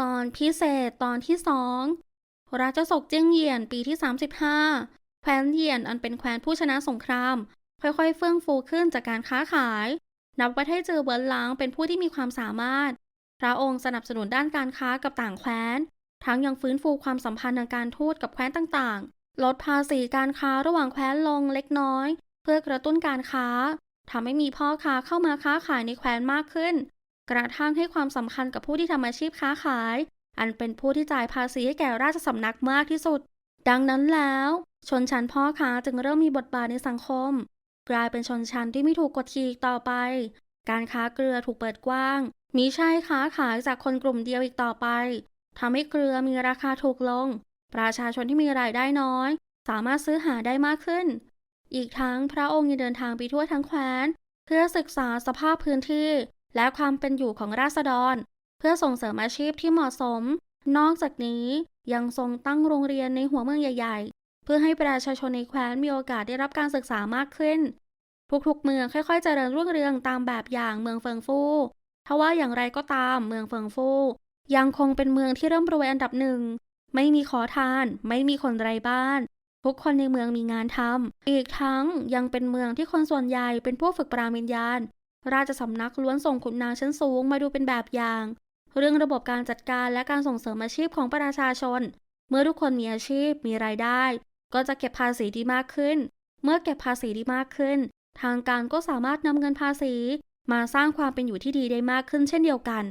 ตอนพิเศษตอนที่สองราชสกเจียงเหยียนปีที่ 35 แคว้นเหยียนอันเป็นแคว้นผู้ชนะสงคราม ค่อยๆ เฟื่องฟูขึ้นจากการค้าขาย นับว่าไทเจอเวินหลางเป็นผู้ที่มีความสามารถ พระองค์สนับสนุนด้านการค้ากับต่างแคว้น ทั้งยังฟื้นฟูความสัมพันธ์ทางการทูตกับแคว้นต่างๆ ลดภาษีการค้าระหว่างแคว้นลงเล็กน้อย เพื่อกระตุ้นการค้าทำให้มีพ่อค้าเข้ามาค้าขายในแคว้นมากขึ้น กระทั่งให้ความสำคัญกับผู้ที่ทำอาชีพค้าขาย อันเป็นผู้ที่จ่ายภาษีให้แก่ราชสำนักมากที่สุด ดังนั้นแล้ว ชนชั้นพ่อค้าจึงเริ่มมีบทบาทในสังคม กลายเป็นชนชั้นที่ไม่ถูกกดขี่อีกต่อไป การค้าเกลือถูกเปิดกว้าง มีใช่ค้าขายจากคนกลุ่มเดียวอีกต่อไปทำให้เกลือมีราคาถูกลง ประชาชนที่มีรายได้น้อย สามารถซื้อหาได้มากขึ้น อีกทั้งพระองค์ยังเดินทางไปทั่วทั้งแคว้น เพื่อศึกษาสภาพพื้นที่ และความเป็นอยู่ของราษฎร เพื่อส่งเสริมอาชีพที่เหมาะสม นอกจากนี้ยังทรงตั้งโรงเรียนในหัวเมืองใหญ่ ๆ เพื่อให้ประชาชนในแคว้นมีโอกาสได้รับการศึกษามากขึ้น ทุกๆเมืองค่อยๆเจริญรุ่งเรืองตามแบบอย่างเมืองเฟิงฟูทว่าอย่างไรก็ตามเมืองเฟิงฟูยังคงเป็นเมืองที่ร่ำรวยอันดับหนึ่ง ไม่มีขอทาน ไม่มีคนไร้บ้าน ทุกคนในเมืองมีงานทำ อีกทั้งยังเป็นเมืองที่คนส่วนใหญ่เป็นผู้ฝึกปราบวิญญาณ ราชสำนักล้วนส่งขุนนางชั้นสูงมาดูเป็นแบบอย่าง เรื่องระบบการจัดการและการส่งเสริมอาชีพของประชาชน เมื่อทุกคนมีอาชีพมีรายได้ ก็จะเก็บภาษีดีมากขึ้น เมื่อเก็บภาษีดีมากขึ้น ทางการก็สามารถนำเงินภาษี มาสร้างความเป็นอยู่ที่ดีได้มากขึ้นเช่นเดียวกัน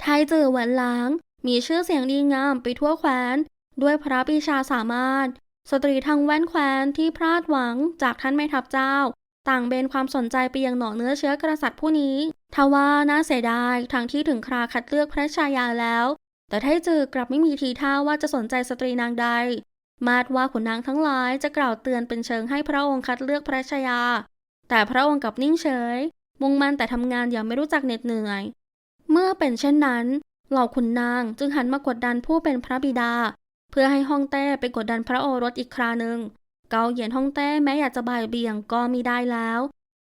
ไทยเจอหวันหลางมีชื่อเสียงดีงามไปทั่วแคว้น ด้วยพระปรีชาสามารถ สตรีทางแว่นแคว้นที่พลาดหวังจากท่านแม่ทัพเจ้า ต่างเบนความสนใจไปยังหนองเนื้อเชื้อกษัตริย์ผู้นี้ ทว่าน่าเสียดายทั้งที่ถึงคราคัดเลือกพระชายาแล้ว แต่ไทจือกลับไม่มีทีท่าว่าจะสนใจสตรีนางใด มาดว่าขุนนางทั้งหลายจะกล่าวเตือนเป็นเชิงให้พระองค์คัดเลือกพระชายา แต่พระองค์กลับนิ่งเฉย มุ่งมั่นแต่ทำงานอย่างไม่รู้จักเหน็ดเหนื่อย เมื่อเป็นเช่นนั้น เหล่าขุนนางจึงหันมากดดันผู้เป็นพระบิดา เพื่อให้ฮ่องเต้ไปกดดันพระโอรสอีกคราหนึ่ง เกาเหยียนฮ่องเต้แม้อยากจะบ่ายเบี่ยงก็มีได้แล้ว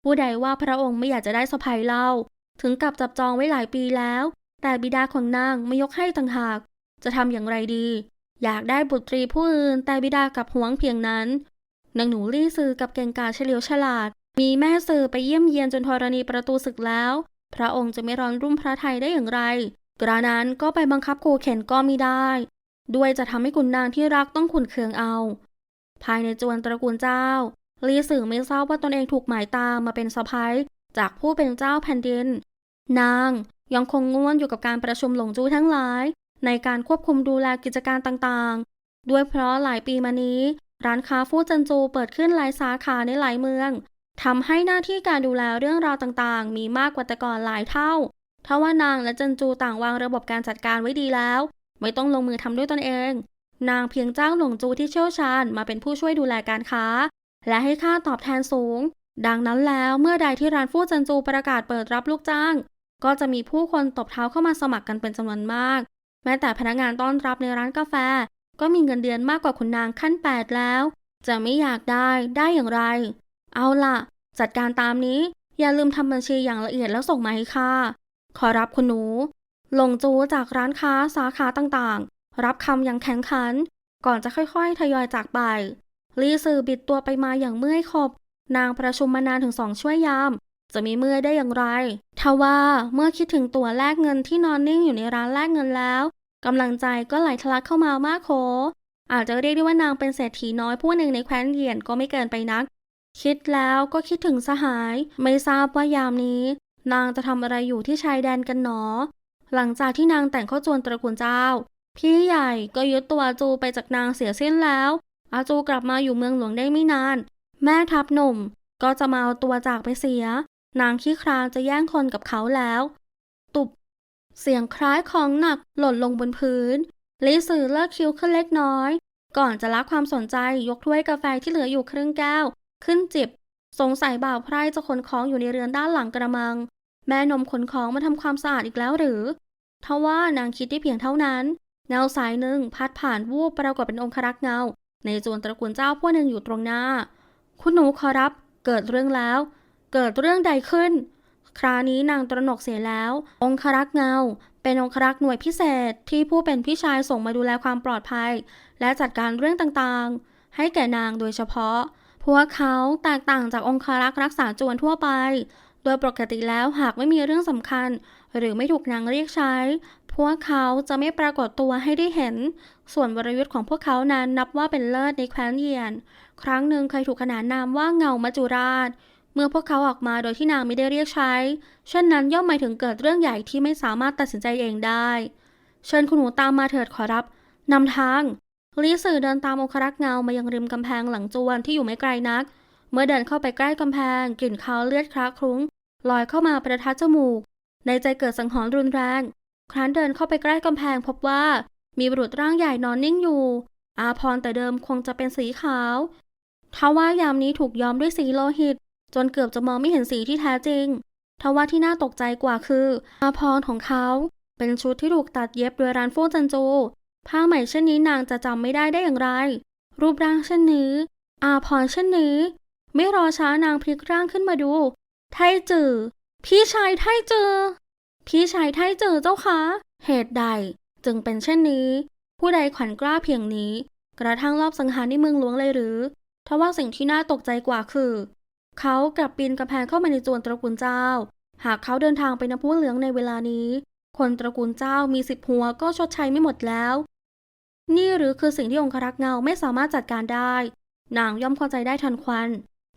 ผู้ใดว่าพระองค์ไม่อยากจะได้สะพายเล่า ถึงกับจับจองไว้หลายปีแล้ว แต่บิดาของนางไม่ยกให้ต่างหาก จะทำอย่างไรดี อยากได้บุตรีผู้อื่นแต่บิดากับหวงเพียงนั้นนางหนูลี่ซือกับเก่งกาเฉลียวฉลาด มีแม่สื่อไปเยี่ยมเยียนจนธรณีประตูศึกแล้ว พระองค์จะไม่ร้อนรุ่มพระไทยได้อย่างไร กระนั้นก็ไปบังคับขู่เข็นก็มิได้ ด้วยจะทำให้ขุนนางที่รักต้องขุนเคืองเอา ภายในจวนตระกูลเจ้า ลีสื่อไม่ทราบว่าตนเองถูกหมายตามมาเป็นสะพ้ายจากผู้เป็นเจ้าแผ่นดิน นางยังคงง่วนอยู่กับการประชุมหลงจู้ทั้งหลาย ในการควบคุมดูแลกิจการต่างๆ ด้วยเพราะหลายปีมานี้ ร้านค้าฟู่จันจูเปิดขึ้นหลายสาขาในหลายเมืองทำให้หน้าที่การดูแลเรื่องราวต่างๆ มีมากกว่าแต่ก่อนหลายเท่าทว่านางและจันจูต่างวางระบบการจัดการไว้ดีแล้ว ไม่ต้องลงมือทำด้วยตนเอง นางเพียงจ้างหลงจูที่เชี่ยวชาญมาเป็นผู้ช่วยดูแลการค้า และให้ค่าตอบแทนสูง ดังนั้นแล้วเมื่อใดที่ร้านฟู่จันจูประกาศเปิดรับลูกจ้าง ก็จะมีผู้คนตบเท้าเข้ามาสมัครกันเป็นจำนวนมาก แม้แต่พนักงานต้อนรับในร้านกาแฟ ก็มีเงินเดือนมากกว่าคุณนางขั้นแปดแล้ว จะไม่อยากได้ได้อย่างไร เอาล่ะ จัดการตามนี้ อย่าลืมทำบัญชีอย่างละเอียดแล้วส่งมาให้ค่ะขอรับคุณหนูหลงจูจากร้านค้าสาขาต่าง รับคำอย่างแข็งขัน ก่อนจะค่อยๆ ทยอยจากไป ลีซือบิดตัวไปมาอย่างเมื่อยขบ นางประชุมมานานถึงสองช่วยยาม จะมีเมื่อยได้อย่างไรทว่าเมื่อคิดถึงตัวแลกเงินที่นอนนิ่งอยู่ในร้านแลกเงินแล้วกำลังใจก็ไหลทะลักเข้ามามากโขอาจจะเรียกได้ว่านางเป็นเศรษฐีน้อยผู้หนึ่งในแคว้นเหยียนก็ไม่เกินไปนัก คิดแล้วก็คิดถึงสหาย ไม่ทราบว่ายามนี้ นางจะทำอะไรอยู่ที่ชายแดนกันหนอ หลังจากที่นางแต่งข้าจวนตระกูลเจ้า พี่ใหญ่ก็ยึดตัวอาจูไปจากนางเสียสิ้นแล้ว อาจูกลับมาอยู่เมืองหลวงได้ไม่นาน แม่ทัพหนุ่มก็จะมาเอาตัวจากไปเสีย นางขี้ครางจะแย่งคนกับเขาแล้ว ตุบ เสียงคล้ายของหนักหล่นลงบนพื้นลิสือเลิกคิ้วขึ้นเล็กน้อย ก่อนจะละความสนใจยกถ้วยกาแฟที่เหลืออยู่ครึ่งแก้ว ขึ้นจิบ สงสัยบ่าวไพร่จะขนของอยู่ในเรือนด้านหลังกระมัง แม่นมขนของมาทำความสะอาดอีกแล้วหรือทว่านางคิดได้เพียงเท่านั้น เงาสายหนึ่งพัดผ่านวูบปรากฏเป็นองครักษ์เงา ในจวนตระกูลเจ้าผู้หนึ่งอยู่ตรงหน้า คุณหนูขอรับ เกิดเรื่องแล้ว เกิดเรื่องใดขึ้น คราวนี้นางตระหนกเสียแล้ว องครักษ์เงา เป็นองครักษ์หน่วยพิเศษที่ผู้เป็นพี่ชายส่งมาดูแลความปลอดภัย และจัดการเรื่องต่างๆ ให้แก่นางโดยเฉพาะ พวกเขาแตกต่างจากองครักษ์รักษาจวนทั่วไป โดยปกติแล้วหากไม่มีเรื่องสำคัญ หรือไม่ถูกนางเรียกใช้ พวกเขาจะไม่ปรากฏตัวให้ได้เห็น ส่วนวรยุทธ์ของพวกเขานั้นนับว่าเป็นเลิศในแคว้นเยียน ครั้งหนึ่งเคยถูกขนานนามว่าเงามัจจุราช เมื่อพวกเขาออกมาโดยที่นางไม่ได้เรียกใช้ เช่นนั้นย่อมหมายถึงเกิดเรื่องใหญ่ที่ไม่สามารถตัดสินใจเองได้ เชิญคุณหนูตามมาเถิดขอรับ นำทาง ลีสื่อเดินตามองครักษ์เงามายังริมกำแพงหลังจวนที่อยู่ไม่ไกลนัก เมื่อเดินเข้าไปใกล้กำแพง กลิ่นคาวเลือดคลาคลุ้งลอยเข้ามาประทัดจมูก ในใจเกิดสังหรณ์รุนแรง ครั้นเดินเข้าไปใกล้กำแพงพบว่า มีบุรุษร่างใหญ่นอนนิ่งอยู่ อาพรแต่เดิมคงจะเป็นสีขาวทว่ายามนี้ถูกย้อมด้วยสีโลหิต จนเกือบจะมองไม่เห็นสีที่แท้จริงทว่าที่น่าตกใจกว่าคือ อาพรของเขา เป็นชุดที่ถูกตัดเย็บโดยร้านฟูจันจู ผ้าใหม่เช่นนี้นางจะจำไม่ได้ได้อย่างไร รูปร่างเช่นนี้ อาพรเช่นนี้ ไม่รอช้านางพลิกร่างขึ้นมาดู ไทจือพี่ชายไทจือ พี่ชายไทเจอเจ้าคะ เหตุใดจึงเป็นเช่นนี้ ผู้ใดขวัญกล้าเพียงนี้ กระทั่งรอบสังหารในเมืองหลวงเลยหรือทว่าสิ่งที่น่าตกใจกว่าคือ เขากลับปีนกำแพงเข้ามาในจวนตระกูลเจ้า หากเขาเดินทางไปนำผู้เหลืองในเวลานี้ คนตระกูลเจ้ามีสิบหัวก็ชดใช้ไม่หมดแล้ว นี่หรือคือสิ่งที่องครักษ์เงาไม่สามารถจัดการได้ นางย่อมเข้าใจได้ทันควัน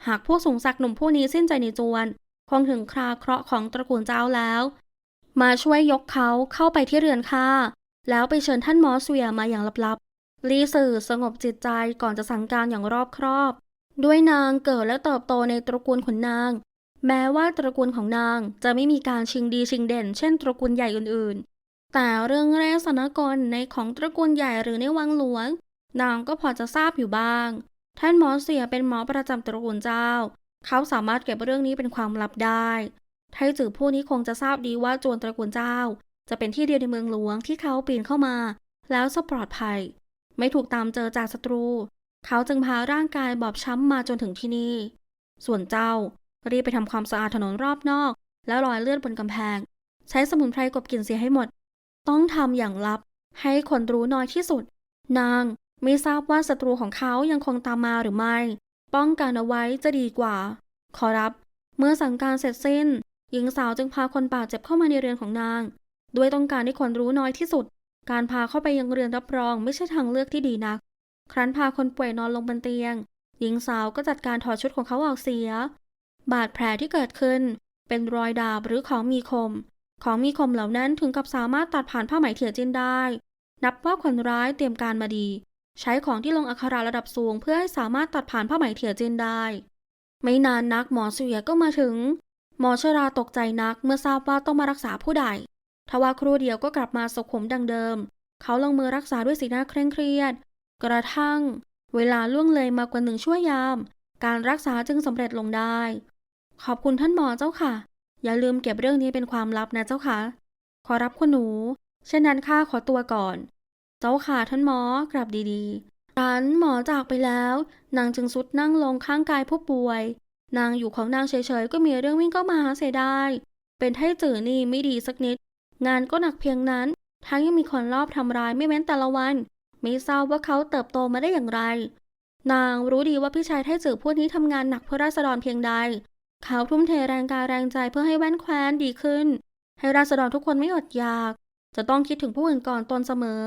หากพวกสูงศักดิ์หนุ่มผู้นี้สิ้นใจในจวน คงถึงคราเคราะห์ของตระกูลเจ้าแล้ว มาช่วยยกเขาเข้าไปที่เรือนค่า แล้วไปเชิญท่านมอสเวียมาอย่างลับๆ ลีสื่อสงบจิตใจก่อนจะสั่งการอย่างรอบครอบ ด้วยนางเกิดและเติบโตในตระกูลขุนนาง แม้ว่าตระกูลของนางจะไม่มีการชิงดีชิงเด่น เช่นตระกูลใหญ่อื่นๆ แต่เรื่องแรกสนกลในของตระกูลใหญ่หรือในวังหลวง นางก็พอจะทราบอยู่บ้าง ท่านหมอเสียเป็นหมอประจำตระกูลเจ้า เขาสามารถเก็บเรื่องนี้เป็นความลับได้ ไทจือผู้นี้คงจะทราบดีว่าจวนตระกูลเจ้า จะเป็นที่เดียวในเมืองหลวงที่เขาปีนเข้ามา แล้วจะปลอดภัย ไม่ถูกตามเจอจากศัตรู เขาจึงพาร่างกายบอบช้ำมาจนถึงที่นี่ ส่วนเจ้ารีบไปทำความสะอาดถนนรอบนอก แล้วรอยเลือดบนกำแพง ใช้สมุนไพรกลบกลิ่นเสียให้หมด ต้องทำอย่างลับ ให้คนรู้น้อยที่สุด นางไม่ทราบว่าศัตรูของเขายังคงตามมาหรือไม่ ป้องกันเอาไว้จะดีกว่า ขอรับ เมื่อสั่งการเสร็จสิ้น หญิงสาวจึงพาคนบาดเจ็บเข้ามาในเรือนของนาง ด้วยต้องการให้คนรู้น้อยที่สุด การพาเข้าไปยังเรือนรับรองไม่ใช่ทางเลือกที่ดีนัก ครั้นพาคนป่วยนอนลงบนเตียง หญิงสาวก็จัดการถอดชุดของเขาออกเสีย บาดแผลที่เกิดขึ้น เป็นรอยดาบหรือของมีคม ของมีคมเหล่านั้นถึงกับสามารถตัดผ่านผ้าไหมเถียจินได้ นับว่าคนร้ายเตรียมการมาดี ใช้ของที่ลงอักขระระดับสูง เพื่อให้สามารถตัดผ่านผ้าไหมเถียจินได้ ไม่นานนักหมอเสียก็มาถึง หมอชราตกใจนักเมื่อทราบว่าต้องมารักษาผู้ใดทว่าครู่เดียวก็กลับมาสกขมดังเดิม เขาลงมือรักษาด้วยสีหน้าเคร่งเครียด กระทั่ง เวลาล่วงเลยมากว่าหนึ่งชั่วยาม การรักษาจึงสำเร็จลงได้ ขอบคุณท่านหมอเจ้าค่ะ อย่าลืมเก็บเรื่องนี้เป็นความลับนะเจ้าค่ะ ขอรับคุณหนู เช่นนั้นข้าขอตัวก่อน เจ้าค่ะท่านหมอกลับดีๆรันหมอจากไปแล้วนางจึงสุดนั่งลงข้างกายผู้ป่วย นางอยู่ของนางเฉยๆ ก็มีเรื่องวิ่งเข้ามาหาเสียได้เป็นไทจือนี่ไม่ดีสักนิด งานก็หนักเพียงนั้น ทั้งยังมีคนรอบทำร้ายไม่เว้นแต่ละวัน ไม่ทราบว่าเขาเติบโตมาได้อย่างไร นางรู้ดีว่าพี่ชายไทจื่อผู้นี้ทำงานหนักเพื่อราษฎรเพียงใด เขาทุ่มเทแรงกายแรงใจเพื่อให้แว่นแคว้นดีขึ้น ให้ราษฎรทุกคนไม่อดอยาก จะต้องคิดถึงผู้อื่นก่อนตนเสมอ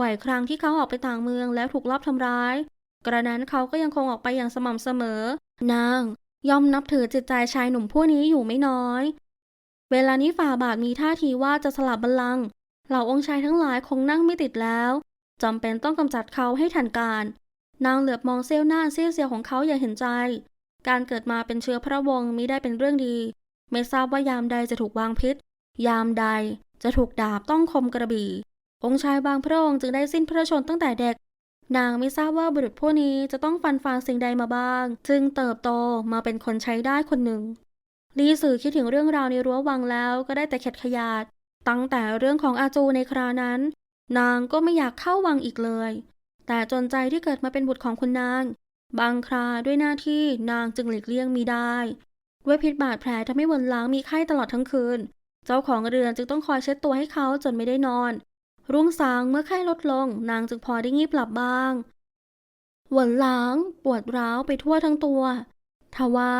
บ่อยครั้งที่เขาออกไปต่างเมืองแล้วถูกลอบทำร้าย กระนั้นเขาก็ยังคงออกไปอย่างสม่ำเสมอ นาง ย่อมนับถือจิตใจชายหนุ่มผู้นี้อยู่ไม่น้อย เวลานี้ฝ่าบาทมีท่าทีว่าจะสลับบัลลังก์เหล่าองค์ชายทั้งหลายคงนั่งไม่ติดแล้วจำเป็นต้องกำจัดเขาให้ทันการ นางเหลือบมองเซี่ยวหน้าเซี่ยวเซียวของเขาอย่างเห็นใจ การเกิดมาเป็นเชื้อพระวงศ์มิได้เป็นเรื่องดี ไม่ทราบว่ายามใดจะถูกวางพิษ ยามใดจะถูกดาบต้องคมกระบี่ องค์ชายบางพระองค์จึงได้สิ้นพระชนม์ตั้งแต่เด็ก นางไม่ทราบว่าบุรุษผู้นี้จะต้องฟันฝ่าสิ่งใดมาบ้าง จึงเติบโตมาเป็นคนใช้ได้คนหนึ่งลีสื่อคิดถึงเรื่องราวในรั้ววังแล้วก็ได้แต่เข็ดขยาด ตั้งแต่เรื่องของอาจูในครานั้น นางก็ไม่อยากเข้าวังอีกเลย แต่จนใจที่เกิดมาเป็นบุตรของคุณนาง บางคราด้วยหน้าที่นางจึงหลีกเลี่ยงมิได้ ด้วยพิษบาดแผลทำให้วนล้างมีไข้ตลอดทั้งคืน เจ้าของเรือนจึงต้องคอยเช็ดตัวให้เขาจนไม่ได้นอน รุ่งสางเมื่อไข้ลดลง นางจึงพอได้งีบหลับบ้าง หวนหล้างปวดร้าวไปทั่วทั้งตัว ทว่า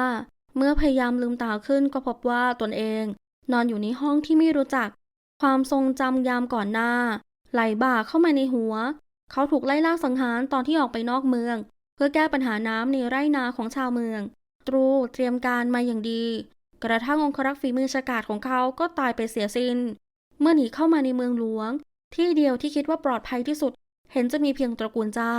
เมื่อพยายามลืมตาขึ้นก็พบว่าตนเอง นอนอยู่ในห้องที่ไม่รู้จัก ความทรงจำยามก่อนหน้า ไหลบ่าเข้ามาในหัว เขาถูกไล่ล่าสังหารตอนที่ออกไปนอกเมือง เพื่อแก้ปัญหาน้ำในไร่นาของชาวเมือง ตรูเตรียมการมาอย่างดี กระทั่งองครักษ์ฝีมือฉกาจของเขาก็ตายไปเสียสิน้น เมื่อหนีเข้ามาในเมืองหลวง ที่เดียวที่คิดว่าปลอดภัยที่สุด เห็นจะมีเพียงตระกูลเจ้า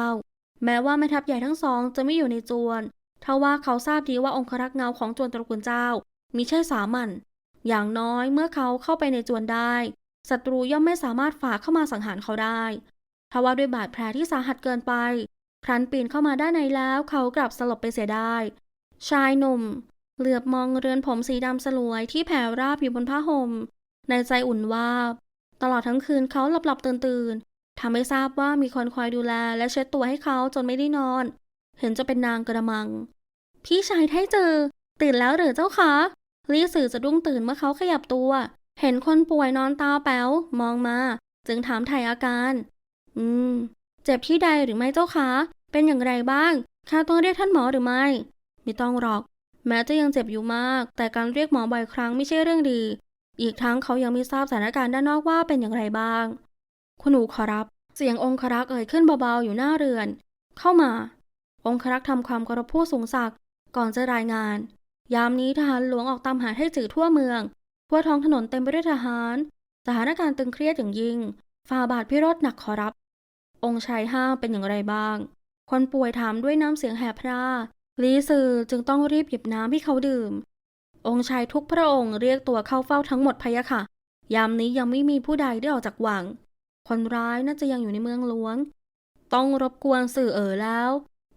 แม้ว่าแม่ทัพใหญ่ทั้งสองจะไม่อยู่ในจวนทว่าเขาทราบดีว่าองครักษ์เงาของจวนตระกูลเจ้ามิใช่สามัญอย่างน้อยเมื่อเขาเข้าไปในจวนได้ศัตรูย่อมไม่สามารถฝ่าเข้ามาสังหารเขาได้ทว่าด้วยบาดแผลที่สาหัสเกินไปครั้นปีนเข้ามาด้านในแล้วเขากลับสลบไปเสียได้ ชายหนุ่ม เหลือบมองเรือนผมสีดำสลวยที่แผ่ราบอยู่บนผ้าห่มในใจอุ่นว่า ตลอดทั้งคืนเขาหลับหลับตื่นตื่นทำให้ทราบว่ามีคนคอยดูแลและเช็ดตัวให้เขาจนไม่ได้นอน เห็นจะเป็นนางกระมัง พี่ชายไทเจอ ตื่นแล้วหรือเจ้าคะรีสื่อจะดุ้งตื่นเมื่อเขาขยับตัว เห็นคนป่วยนอนตาแป๋วมองมา จึงถามไถ่อาการ อืม เจ็บที่ใดหรือไม่เจ้าคะ เป็นอย่างไรบ้างข้าต้องเรียกท่านหมอหรือไม่ ไม่ต้องหรอก แม้จะยังเจ็บอยู่มาก แต่การเรียกหมอบ่อยครั้งไม่ใช่เรื่องดี อีกทั้งเขายังไม่ทราบสถานการณ์ด้านนอกว่าเป็นอย่างไรบ้าง คุณหนูขอรับ เสียงองครักษ์เอ่ยขึ้นเบาๆอยู่หน้าเรือน เข้ามา องครักษ์ทำความเคารพผู้สูงศักดิ์ก่อนจะรายงาน ยามนี้ทหารหลวงออกตามหาให้จือทั่วเมือง ทั่วท้องถนนเต็มไปด้วยทหาร สถานการณ์ตึงเครียดอย่างยิ่ง ฝ่าบาทพิรธหนักขอรับ องค์ชายห้าเป็นอย่างไรบ้าง คนป่วยถามด้วยน้ำเสียงแหบพร่าลีซือจึงต้องรีบหยิบน้ำให้เขาดื่ม องค์ชายทุกพระองค์เรียกตัวเข้าเฝ้าทั้งหมดพะยะค่ะ ยามนี้ยังไม่มีผู้ใดได้ออกจากวัง คนร้ายน่าจะยังอยู่ในเมืองหลวง ต้องรบกวนสื่อเอ๋อแล้ว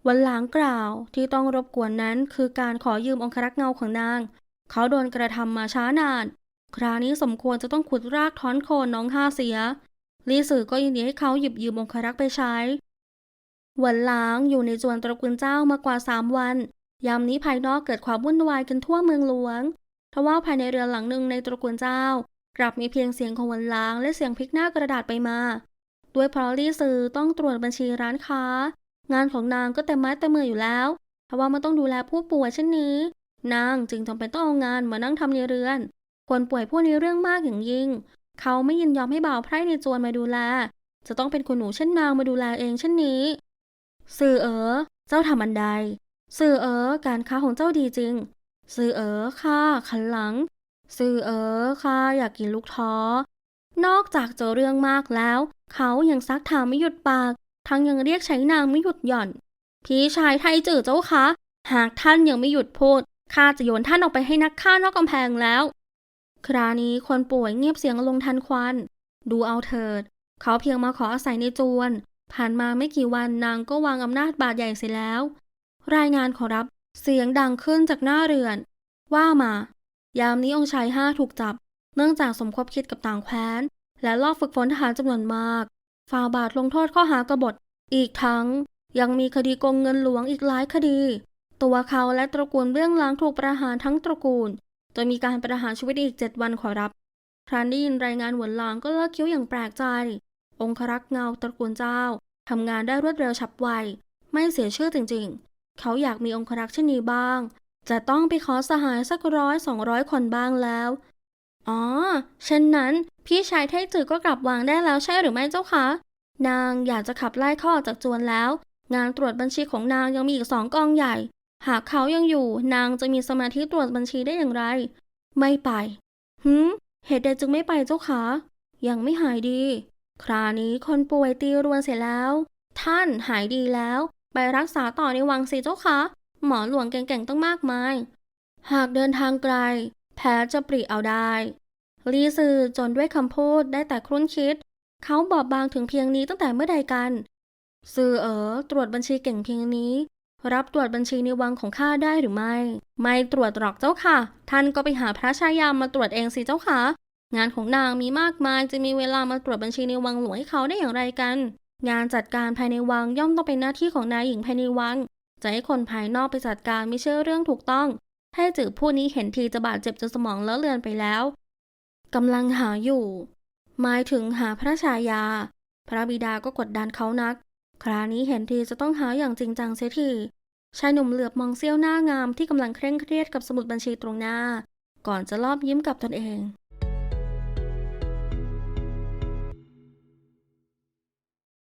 วันหลังกล่าวที่ต้องรบกวนนั้นคือการขอยืมองครักษ์เงาของนาง เขาโดนกระทำมาช้านาน คราวนี้สมควรจะต้องขุดรากถอนโคนน้องห้าเสีย ลีสื่อก็ยินดีให้เขาหยิบยืมองครักษ์ไปใช้วันล้างอยู่ในจวนตระกูลเจ้ามากว่าสามวัน ยามนี้ภายนอกเกิดความวุ่นวายกันทั่วเมืองหลวง ทว่าภายในเรือนหลังหนึ่งในตระกูลเจ้า กลับมีเพียงเสียงของวันล้าง และเสียงพลิกหน้ากระดาษไปมา ด้วยพราะลี่ซือต้องตรวจบัญชีร้านค้า งานของนางก็เต็มไม้เต็มมืออยู่แล้ว ทว่ามันต้องดูแลผู้ป่วยเช่นนี้ นางจึงจำเป็นต้องเอางานมานั่งทำในเรือน คนป่วยผู้นี้เรื่องมากอย่างยิ่ง เขาไม่ยินยอมให้บ่าวไพร่ในจวนมาดูแล จะต้องเป็นคนหนูเช่นนางมาดูแลเองเช่นนี้ สื่อเอ๋อเจ้าทำอันใด สื่อเอ๋อการค้าของเจ้าดีจริงสื่อเอ๋อข้าขันหลังสื่อเอ๋อข้าอยากกินลูกท้อ นอกจากเจอเรื่องมากแล้ว เขายังซักถามไม่หยุดปาก ทั้งยังเรียกใช้นางไม่หยุดหย่อน พี่ชายไทยจื่อเจ้าคะ หากท่านยังไม่หยุดพูดข้าจะโยนท่านออกไปให้นักฆ่านอกกำแพงแล้ว ครานี้คนป่วยเงียบเสียงลงทันควัน ดูเอาเถิด เขาเพียงมาขออาศัยในจวน ผ่านมาไม่กี่วันนางก็วางอำนาจบาดใหญ่เสียแล้ว รายงานขอรับ เสียงดังขึ้นจากหน้าเรือน ว่ามา ยามนี้องค์ชายห้าถูกจับ เนื่องจากสมคบคิดกับต่างแคว้น และลอบฝึกฝนทหารจำนวนมาก ฝ่าบาทลงโทษข้อหากบฏ อีกทั้งยังมีคดีโกงเงินหลวงอีกหลายคดี ตัวเขาและตระกูลเบื้องหลังถูกประหารทั้งตระกูลโดยมีการประหารชีวิตอีกเจ็ดวันขอรับ ครั้นได้ยินรายงานหวนหลางก็เลิกคิ้วอย่างแปลกใจ องครักษ์เงาตระกูลเจ้าทำงานได้รวดเร็วฉับไว ไม่เสียชื่อจริงๆ เขาอยากมีองครักษ์เช่นนี้บ้าง จะต้องไปขอสหายสักร้อยสองร้อยคนบ้างแล้ว อ๋อ เช่นนั้น พี่ชายไทจือก็กลับวางได้แล้วใช่หรือไม่เจ้าคะ นางอยากจะขับไล่ขาอจากจวนแล้ว งานตรวจบัญชีของนางยังมีอีกสองกองใหญ่ หากเขายังอยู่ นางจะมีสมาธิตรวจบัญชีได้อย่างไร ไม่ไป หืม เหตุใดจึงไม่ไปเจ้าคะ ยังไม่หายดี ครานี้คนป่วยตีรวนเสร็จแล้ว ท่านหายดีแล้ว ไปรักษาต่อในวังสิเจ้าคะ หมอหลวงเก่งๆต้องมากมาย หากเดินทางไกล แพ้จะปริเอาได้ลีซือจนด้วยคำพูดได้แต่ครุ่นคิด เขาบอบบางถึงเพียงนี้ตั้งแต่เมื่อใดกัน ซือเอ๋อตรวจบัญชีเก่งเพียงนี้ รับตรวจบัญชีในวังของข้าได้หรือไม่ ไม่ตรวจหรอกเจ้าค่ะ ท่านก็ไปหาพระชายามมาตรวจเองสิเจ้าค่ะ งานของนางมีมากมายจะมีเวลามาตรวจบัญชีในวังหลวงให้เขาได้อย่างไรกัน งานจัดการภายในวังย่อมต้องเป็นหน้าที่ของนายหญิงภายในวัง จะให้คนภายนอกไปจัดการไม่ใช่เรื่องถูกต้องไทจือผู้นี้เห็นทีจะบาดเจ็บจนสมองเลอะเลือนไปแล้วกำลังหาอยู่ หมายถึงหาพระชายา พระบิดาก็กดดันเขานัก ครานี้เห็นทีจะต้องหาอย่างจริงจังเสียทีชายหนุ่มเหลือบมองเสี้ยวหน้างามที่กำลังเคร่งเครียดกับสมุดบัญชีตรงหน้า ก่อนจะลอบยิ้มกับตนเอง